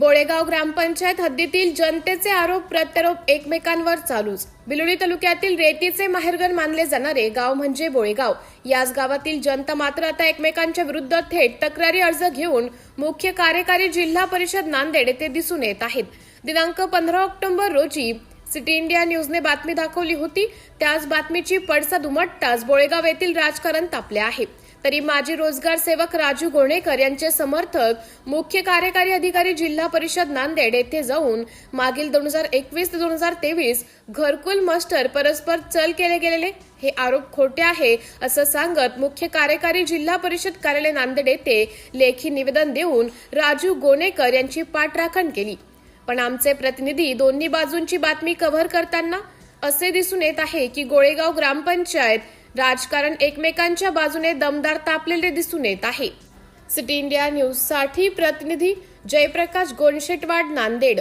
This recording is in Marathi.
गोळेगाव ग्रामपंचायत हद्दीतील जनतेचे आरोप प्रत्यारोप एकमेकांवर चालूच. बिलोडी तालुक्यातील रेतीचे माहेरघर मानले जाणारे गाव म्हणजे बोळेगाव. याच गावातील जनता मात्र आता एकमेकांच्या विरुद्ध थेट तक्रारी अर्ज घेऊन मुख्य कार्यकारी जिल्हा परिषद नांदेड येथे दिसून येत आहेत. दिनांक पंधरा ऑक्टोबर रोजी सिटी इंडिया न्यूजने बातमी दाखवली होती. त्याच बातमीची पडसाद उमटताच बोळेगाव येथील राजकारण तापले आहे. तरी माजी रोजगार सेवक राजू गोणेकर यांचे समर्थक मुख्य कार्यकारी अधिकारी जिल्हा परिषद नांदेड येथे जाऊन मागील दोन हजार एकवीस ते दोन हजार तेवीस घरकुल मस्टर परस्पर चल केले गेलेले? हे आरोप खोटे आहे असं सांगत मुख्य कार्यकारी जिल्हा परिषद कार्यालय नांदेड येथे लेखी निवेदन देऊन राजू गोणेकर यांची पाठराखण केली. पण आमचे प्रतिनिधी दोन्ही बाजूंची बातमी कव्हर करताना असे दिसून येत आहे की गोळेगाव ग्रामपंचायत राजकारण एकमेकांच्या बाजूने दमदार तापलेले दिसून येत आहे. सिटी इंडिया न्यूजसाठी प्रतिनिधी जयप्रकाश गोनशेटवाड नांदेड.